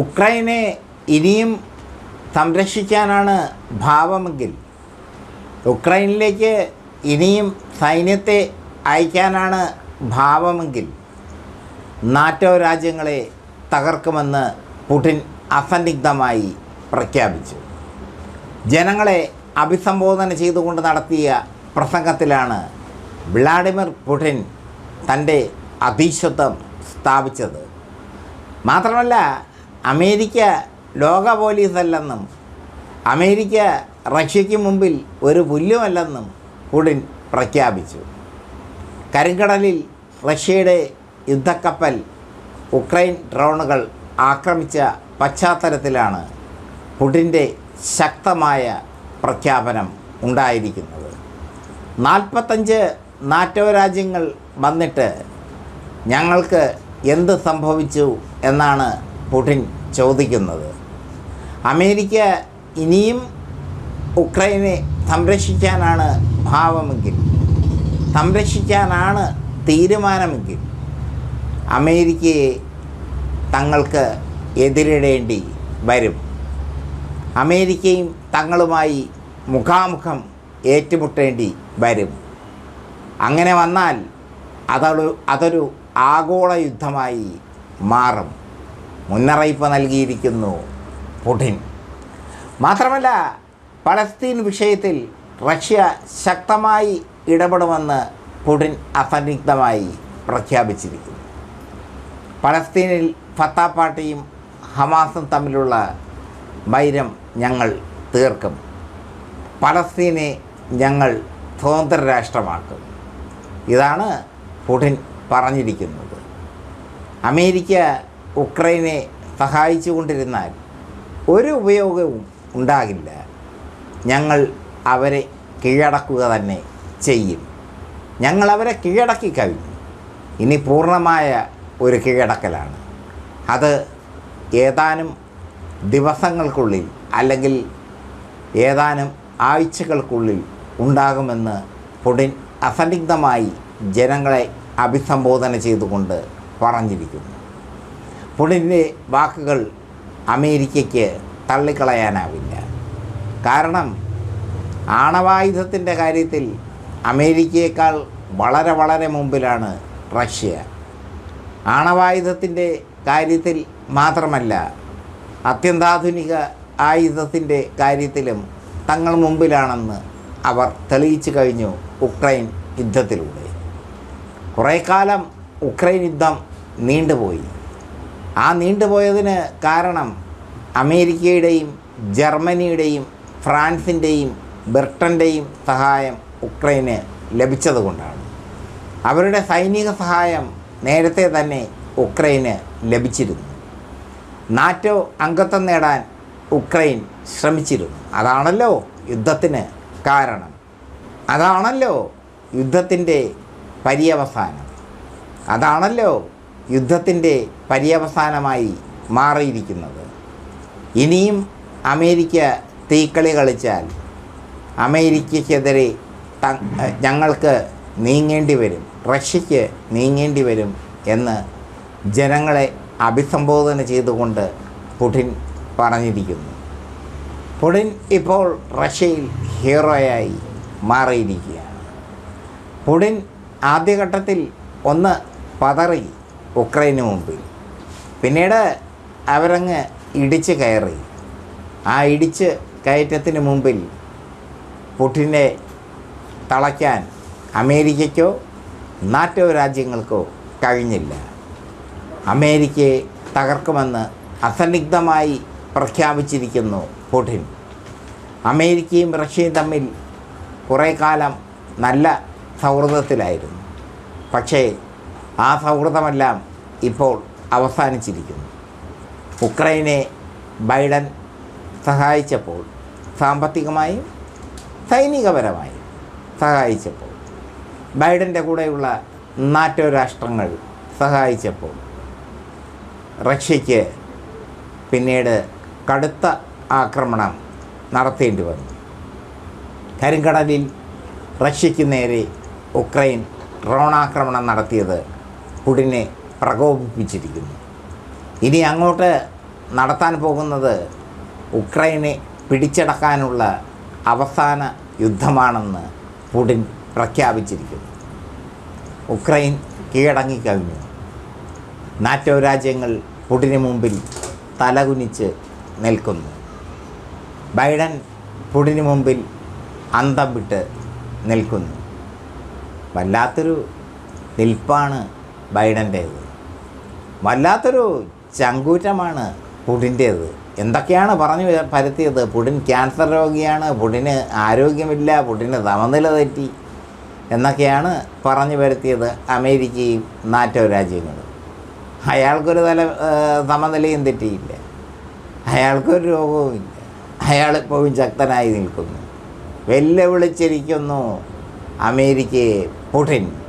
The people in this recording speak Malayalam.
ഉക്രൈനെ ഇനിയും സംരക്ഷിക്കാനാണ് ഭാവമെങ്കിൽ ഉക്രൈനിലേക്ക് ഇനിയും സൈന്യത്തെ അയക്കാനാണ് ഭാവമെങ്കിൽ നാറ്റോ രാജ്യങ്ങളെ തകർക്കുമെന്ന് പുടിൻ അസന്നിഗ്ധമായി പ്രഖ്യാപിച്ചു. ജനങ്ങളെ അഭിസംബോധന ചെയ്തുകൊണ്ട് നടത്തിയ പ്രസംഗത്തിലാണ് വ്ളാഡിമിർ പുടിൻ തന്റെ അധീശത്വം സ്ഥാപിച്ചത്. മാത്രമല്ല അമേരിക്ക ലോക പോലീസല്ലെന്നും അമേരിക്ക റഷ്യയ്ക്ക് മുമ്പിൽ ഒരു പുല്ലുമല്ലെന്നും പുടിൻ പ്രഖ്യാപിച്ചു. കരിങ്കടലിൽ റഷ്യയുടെ യുദ്ധക്കപ്പൽ ഉക്രൈൻ ഡ്രോണുകൾ ആക്രമിച്ച പശ്ചാത്തലത്തിലാണ് പുടിന്റെ ശക്തമായ പ്രഖ്യാപനം ഉണ്ടായിരിക്കുന്നത്. നാൽപ്പത്തഞ്ച് നാറ്റോ രാജ്യങ്ങൾ വന്നിട്ട് ഞങ്ങൾക്ക് എന്ത് സംഭവിച്ചു എന്നാണ് പുടിൻ ചോദിക്കുന്നത്. അമേരിക്ക ഇനിയും ഉക്രൈനെ സംരക്ഷിക്കാനാണ് ഭാവമെങ്കിൽ സംരക്ഷിക്കാനാണ് തീരുമാനമെങ്കിൽ അമേരിക്കയെ തങ്ങൾക്ക് എതിരിടേണ്ടി വരും. അമേരിക്കയും തങ്ങളുമായി മുഖാമുഖം ഏറ്റുമുട്ടേണ്ടി വരും. അങ്ങനെ വന്നാൽ അതൊരു അതൊരു ആഗോള യുദ്ധമായി മാറും. മുന്നറിയിപ്പ് നൽകിയിരിക്കുന്നു പുടിൻ. മാത്രമല്ല പലസ്തീൻ വിഷയത്തിൽ റഷ്യ ശക്തമായി ഇടപെടുമെന്ന് പുടിൻ അസന്നിഗ്ധമായി പ്രഖ്യാപിച്ചിരിക്കുന്നു. പലസ്തീനിൽ ഫത്താ പാർട്ടിയും ഹമാസും തമ്മിലുള്ള വൈരം ഞങ്ങൾ തീർക്കും. പലസ്തീനെ ഞങ്ങൾ സ്വതന്ത്ര രാഷ്ട്രമാക്കും ഇതാണ് പുടിൻ പറഞ്ഞിരിക്കുന്നത്. അമേരിക്ക ഉക്രൈനെ സഹായിച്ചു കൊണ്ടിരുന്നാൽ ഒരു ഉപയോഗവും ഉണ്ടാകില്ല. ഞങ്ങൾ അവരെ കീഴടക്കുക തന്നെ ചെയ്യും. ഞങ്ങൾ അവരെ കീഴടക്കി കഴിഞ്ഞു. ഇനി പൂർണമായ ഒരു കീഴടക്കലാണ്. അത് ഏതാനും ദിവസങ്ങൾക്കുള്ളിൽ അല്ലെങ്കിൽ ഏതാനും ആഴ്ചകൾക്കുള്ളിൽ ഉണ്ടാകുമെന്ന് പുടിൻ അസന്നിഗ്ധമായി ജനങ്ങളെ അഭിസംബോധന ചെയ്തുകൊണ്ട് പറഞ്ഞിരിക്കുന്നു. പുടിന്റെ വാക്കുകൾ അമേരിക്കയ്ക്ക് തള്ളിക്കളയാനാവില്ല. കാരണം ആണവായുധത്തിന്റെ കാര്യത്തിൽ അമേരിക്കയേക്കാൾ വളരെ വളരെ മുമ്പിലാണ് റഷ്യ. ആണവായുധത്തിന്റെ കാര്യത്തിൽ മാത്രമല്ല അത്യന്താധുനിക ആയുധത്തിന്റെ കാര്യത്തിലും തങ്ങൾ മുമ്പിലാണെന്ന് അവർ തെളിയിച്ചു കഴിഞ്ഞു ഉക്രൈൻ യുദ്ധത്തിലൂടെ. കുറേക്കാലം കാലം ഉക്രൈൻ യുദ്ധം നീണ്ടുപോയി. ആ നീണ്ടുപോയതിന് കാരണം അമേരിക്കയുടെയും ജർമ്മനിയുടെയും ഫ്രാൻസിന്റെയും ബ്രിട്ടന്റെയും സഹായം ഉക്രൈന് ലഭിച്ചതുകൊണ്ടാണ്. അവരുടെ സൈനിക സഹായം നേരത്തെ തന്നെ ഉക്രൈന് ലഭിച്ചിരുന്നു. നാറ്റോ അംഗത്വം നേടാൻ ഉക്രൈൻ ശ്രമിച്ചിരുന്നു. അതാണല്ലോ യുദ്ധത്തിന് കാരണം. അതാണല്ലോ യുദ്ധത്തിന്റെ പര്യവസാനം. അതാണല്ലോ യുദ്ധത്തിന്റെ പര്യവസാനമായി മാറിയിരിക്കുന്നത്. ഇനിയും അമേരിക്ക തീക്കളി കളിച്ചാൽ അമേരിക്കയ്ക്കെതിരെ ഞങ്ങൾക്ക് നീങ്ങേണ്ടി വരും റഷ്യയ്ക്ക് നീങ്ങേണ്ടി വരും എന്ന് ജനങ്ങളെ അഭിസംബോധന ചെയ്തുകൊണ്ട് പുടിൻ പറഞ്ഞിരിക്കുന്നു. പുടിൻ ഇപ്പോൾ റഷ്യയിൽ ഹീറോയായി മാറിയിരിക്കുകയാണ്. പുടിൻ ആദ്യഘട്ടത്തിൽ ഒന്ന് പതറി ഉക്രൈന് മുമ്പിൽ. പിന്നീട് അവരങ്ങ് ഇടിച്ച് കയറി. ആ ഇടിച്ച് കയറ്റത്തിന് മുമ്പിൽ പുടിനെ തളയ്ക്കാൻ അമേരിക്കയ്ക്കോ നാറ്റോ രാജ്യങ്ങൾക്കോ കഴിഞ്ഞില്ല. അമേരിക്കയെ തകർക്കുമെന്ന് അസന്നിഗ്ധമായി പ്രഖ്യാപിച്ചിരിക്കുന്നു പുടിൻ. അമേരിക്കയും റഷ്യയും തമ്മിൽ കുറേ കാലം നല്ല സൗഹൃദത്തിലായിരുന്നു. പക്ഷേ ആ സൗഹൃദമെല്ലാം ഇപ്പോൾ അവസാനിച്ചിരിക്കുന്നു. ഉക്രൈനെ ബൈഡൻ സഹായിച്ചപ്പോൾ സാമ്പത്തികമായും സൈനികപരമായും സഹായിച്ചപ്പോൾ ബൈഡന്റെ കൂടെയുള്ള നാറ്റോ രാഷ്ട്രങ്ങൾ സഹായിച്ചപ്പോൾ റഷ്യയ്ക്ക് പിന്നീട് കടുത്ത ആക്രമണം നടത്തേണ്ടി വന്നു. കരിങ്കടലിൽ റഷ്യയ്ക്ക് നേരെ ഉക്രൈൻ ഡ്രോണാക്രമണം നടത്തിയത് പുടിനെ പ്രകോപിപ്പിച്ചിരിക്കുന്നു. ഇനി അങ്ങോട്ട് നടത്താൻ പോകുന്നത് ഉക്രൈനെ പിടിച്ചടക്കാനുള്ള അവസാന യുദ്ധമാണെന്ന് പുടിൻ പ്രഖ്യാപിച്ചിരിക്കുന്നു. ഉക്രൈൻ കീഴടങ്ങിക്കഴിഞ്ഞു. നാറ്റോ രാജ്യങ്ങൾ പുടിന് മുമ്പിൽ തലകുനിച്ച് നിൽക്കുന്നു. ബൈഡൻ പുടിന് മുമ്പിൽ അന്തം വിട്ട് നിൽക്കുന്നു. വല്ലാത്തൊരു നിൽപ്പാണ് ബൈഡന്റേത് വല്ലാത്തൊരു ചങ്കൂറ്റമാണ് പുടിന്റേത് എന്തൊക്കെയാണ് പറഞ്ഞു പരത്തിയത്? പുടിൻ ക്യാൻസർ രോഗിയാണ് പുടിന് ആരോഗ്യമില്ല പുടിന് സമനില തെറ്റി എന്നൊക്കെയാണ് പറഞ്ഞു വരുത്തിയത് അമേരിക്കയും നാറ്റോ രാജ്യങ്ങളും. അയാൾക്കൊരു തല സമനിലയും തെറ്റിയില്ല. അയാൾക്കൊരു രോഗവുമില്ല അയാളിപ്പോഴും ശക്തനായി നിൽക്കുന്നു. വെല്ലുവിളിച്ചിരിക്കുന്നു അമേരിക്കയെ പുടിൻ.